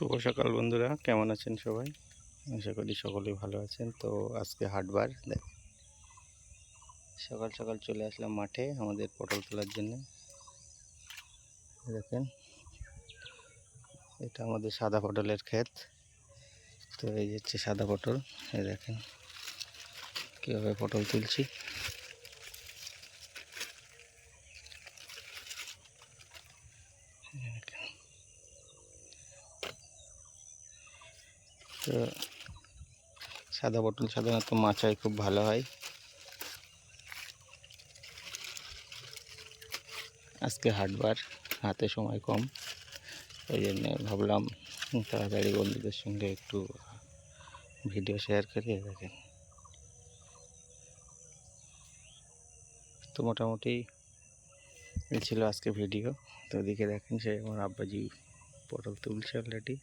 শুভ সকাল বন্ধুরা, কেমন আছেন সবাই? আশা করি সকলেই ভালো আছেন। তো আজকে হাটবার দেখ। সকাল সকাল চলে আসলাম মাঠে, আমাদের পটল তোলার জন্য। দেখেন, এটা আমাদের সাদা পটলের ক্ষেত। তো এই হচ্ছে সাদা পটল, এই দেখেন, কীভাবে পটল তুলছি। দেখেন। তো সাদা পটল সাধারণত মাচায় খুব ভালো হয়। আজকে হাটবার, হাতে সময় কম। ওই জন্য ভাবলাম তাড়াতাড়ি বন্ধুদের সঙ্গে একটু ভিডিও শেয়ার করি, দেখেন। তো মোটামুটি ছিল আজকে ভিডিও। তো ওদিকে দেখেন সে আমার আব্বাজি পটল তুলছে অলরেডি